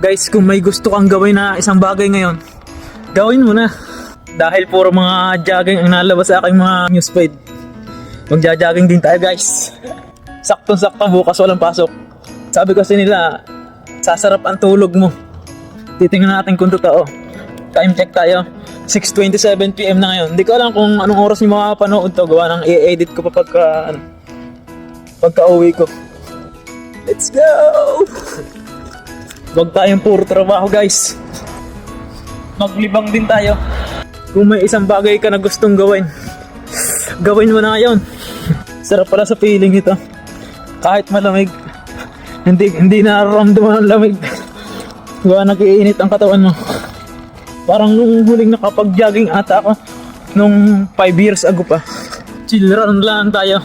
Guys, kung may gusto kang gawin na isang bagay ngayon, gawin mo na. Dahil puro mga jogging ang nalabas sa aking mga newsfeed. Magja-jogging din tayo guys. Saktong-sakto bukas walang pasok. Sabi kasi nila, sasarap ang tulog mo. Titingnan natin kung totoo. Time check tayo. 6.27pm na ngayon. Hindi ko alam kung anong oras niyo makapanood to. Gawa ng i-edit ko pa pagka, ano, pagka uwi ko. Let's go! Huwag tayong puro trabaho guys. Maglibang din tayo. Kung may isang bagay ka na gustong gawin, gawin mo na ngayon. Sarap pala sa feeling ito. Kahit malamig, hindi hindi nararamdaman ang lamig. Gawa nag-iinit ang katawan mo. Parang nung huling nakapag-jogging ata ako nung 5 years ago pa. Chill run lang tayo.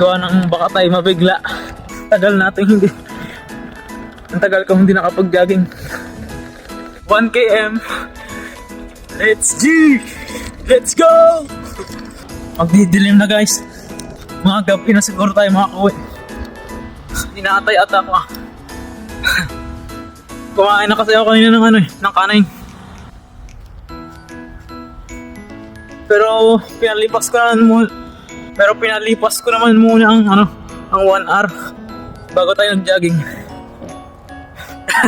Gawa ng baka tayo mabigla. Tagal natin hindi. Ang tagal ko hindi nakapag-jogging. 1 km. Let's G! Let's go! Magdidilim na guys. Mga gabi na siguro tayo makakauwi. Inaatay ata ako ah. Kumain na kasi ako kanina ng ano eh, ng kanin. Pero pinalipas ko naman muna, pero pinalipas ko naman muna ang ano, ang 1 hour bago tayo nag-jogging.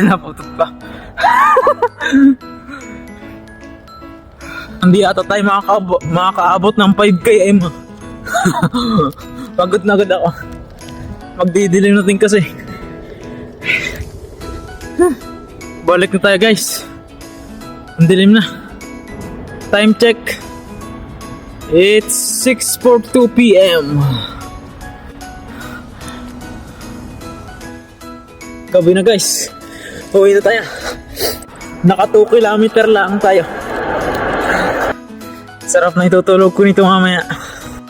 Naputot pa. Hindi ata tayo makakaabot, makakaabot ng 5 km. Pagod na agad ako. Magdidilim natin kasi. Balik na tayo guys. Ang dilim na. Time check. It's 6.42 p.m. Gabi na guys. Uwi na tayo. Naka 2 kilometer lang tayo. Sarap na itutulog ko nito mamaya.